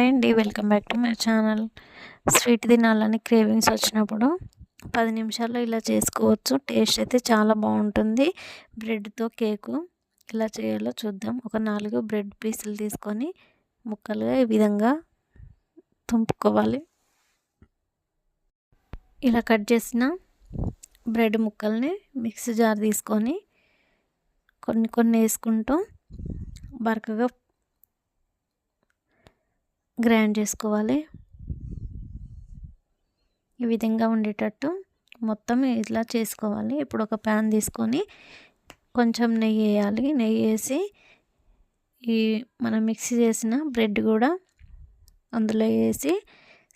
Hi అండి. Welcome back to my channel. Sweet తినాలని cravings వచ్చినప్పుడు పది నిమిషాల్లో ఇలా చేసుకోవచ్చు. టేస్ట్ అయితే చాలా బాగుంటుంది. బ్రెడ్తో కేకు ఇలా చేయాలో చూద్దాం. ఒక నాలుగు బ్రెడ్ పీసులు తీసుకొని ముక్కలుగా ఈ విధంగా తుంపుకోవాలి. ఇలా కట్ చేసిన బ్రెడ్ ముక్కల్ని మిక్సీ జార్ తీసుకొని కొన్ని కొన్ని వేసుకుంటూ బరకగా గ్రైండ్ చేసుకోవాలి. ఈ విధంగా ఉండేటట్టు మొత్తం ఇట్లా చేసుకోవాలి. ఇప్పుడు ఒక ప్యాన్ తీసుకొని కొంచెం నెయ్యి వేయాలి. నెయ్యి వేసి ఈ మనం మిక్సీ చేసిన బ్రెడ్ కూడా అందులో వేసి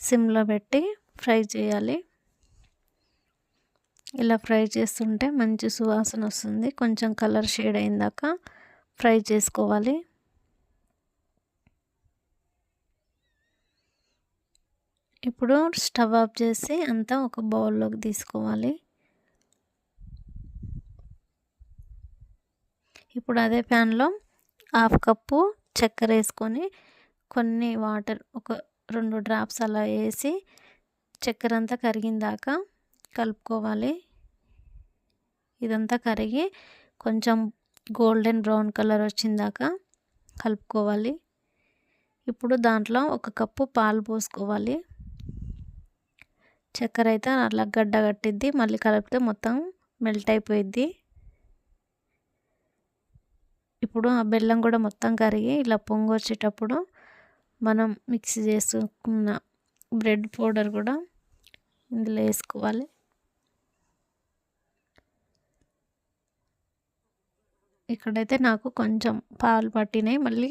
సిమ్లో పెట్టి ఫ్రై చేయాలి. ఇలా ఫ్రై చేస్తుంటే మంచి సువాసన వస్తుంది. కొంచెం కలర్ షేడ్ అయిందాక ఫ్రై చేసుకోవాలి. ఇప్పుడు స్టవ్ ఆఫ్ చేసి అంతా ఒక బౌల్లోకి తీసుకోవాలి. ఇప్పుడు అదే ప్యాన్లో హాఫ్ కప్పు చక్కెర వేసుకొని కొన్ని వాటర్ ఒక రెండు డ్రాప్స్ అలా వేసి చక్కెర అంతా కరిగిందాక కలుపుకోవాలి. ఇదంతా కరిగి కొంచెం గోల్డెన్ బ్రౌన్ కలర్ వచ్చిందాక కలుపుకోవాలి. ఇప్పుడు దాంట్లో ఒక కప్పు పాలు పోసుకోవాలి. చక్కెర అయితే అట్లా గడ్డ కట్టిద్ది మళ్ళీ కలిపితే మొత్తం మెల్ట్ అయిపోయిద్ది. ఇప్పుడు ఆ బెల్లం కూడా మొత్తం కరిగి ఇలా పొంగొచ్చేటప్పుడు మనం మిక్స్ చేసుకున్న బ్రెడ్ పౌడర్ కూడా ఇందులో వేసుకోవాలి. ఇక్కడైతే నాకు కొంచెం పాలు పట్టినాయి మళ్ళీ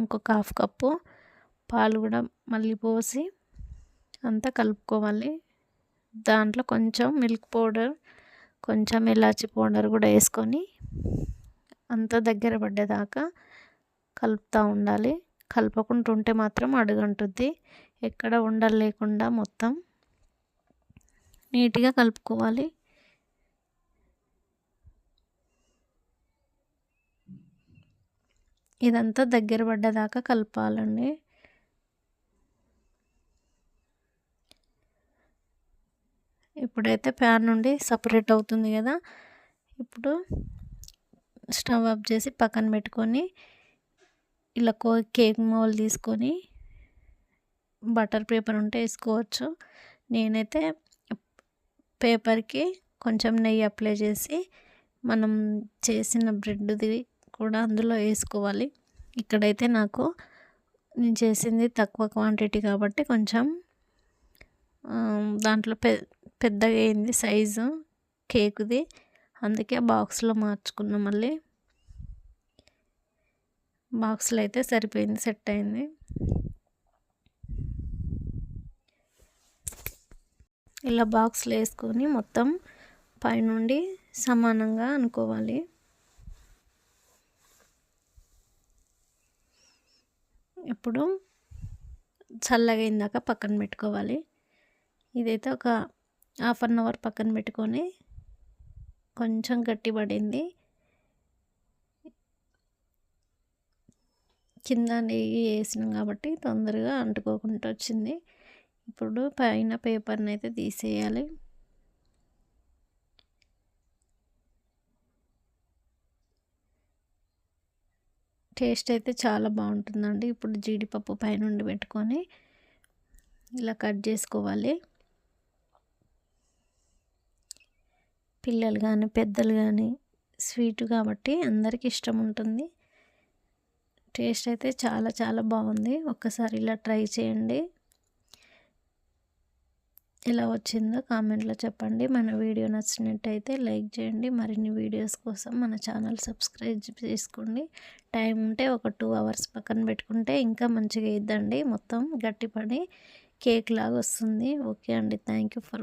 ఇంకొక హాఫ్ కప్పు పాలు కూడా మళ్ళీ పోసి అంతా కలుపుకోవాలి. దాంట్లో కొంచెం మిల్క్ పౌడర్ కొంచెం ఇలాచి పౌడర్ కూడా వేసుకొని అంత దగ్గర పడ్డేదాకా కలుపుతూ ఉండాలి. కలపకుండా ఉంటే మాత్రం అడుగంటుంది ఎక్కడ ఉండలు లేకుండా మొత్తం నీట్గా కలుపుకోవాలి. ఇదంతా దగ్గర పడ్డదాకా కలపాలండి. ఇప్పుడైతే ప్యాన్ నుండి సపరేట్ అవుతుంది కదా. ఇప్పుడు స్టవ్ ఆఫ్ చేసి పక్కన పెట్టుకొని ఇలా కో కేక్ మోల్ తీసుకొని బటర్ పేపర్ ఉంటే వేసుకోవచ్చు. నేనైతే పేపర్కి కొంచెం నెయ్యి అప్లై చేసి మనం చేసిన బ్రెడ్ది కూడా అందులో వేసుకోవాలి. ఇక్కడైతే నాకు నేను చేసింది తక్కువ క్వాంటిటీ కాబట్టి కొంచెం దాంట్లో పె పెద్దగా అయింది సైజు కేకుది. అందుకే బాక్స్లో మార్చుకున్నాం మళ్ళీ. బాక్స్లో అయితే సరిపోయింది సెట్ అయింది. ఇలా బాక్స్లో వేసుకొని మొత్తం పైనుండి సమానంగా అనుకోవాలి. ఇప్పుడు చల్లగా అయిందాక పక్కన పెట్టుకోవాలి. ఇదైతే ఒక హాఫ్ అన్ అవర్ పక్కన పెట్టుకొని కొంచెం గట్టి పడింది. కింద నెయ్యి వేసినాం కాబట్టి తొందరగా అంటుకోకుండా వచ్చింది. ఇప్పుడు పైన పేపర్ని అయితే తీసేయాలి. టేస్ట్ అయితే చాలా బాగుంటుందండి. ఇప్పుడు జీడిపప్పు పైనుండి పెట్టుకొని ఇలా కట్ చేసుకోవాలి. పిల్లలు కానీ పెద్దలు కానీ స్వీట్ కాబట్టి అందరికీ ఇష్టం ఉంటుంది. టేస్ట్ అయితే చాలా చాలా బాగుంది. ఒక్కసారి ఇలా ట్రై చేయండి. ఎలా వచ్చిందో కామెంట్లో చెప్పండి. మన వీడియో నచ్చినట్టయితే లైక్ చేయండి. మరిన్ని వీడియోస్ కోసం మన ఛానల్ సబ్స్క్రైబ్ చేసుకోండి. టైం ఉంటే ఒక టూ అవర్స్ పక్కన పెట్టుకుంటే ఇంకా మంచిగా ఇద్దండి మొత్తం గట్టిపడి కేక్ లాగా వస్తుంది. ఓకే అండి. Thank you for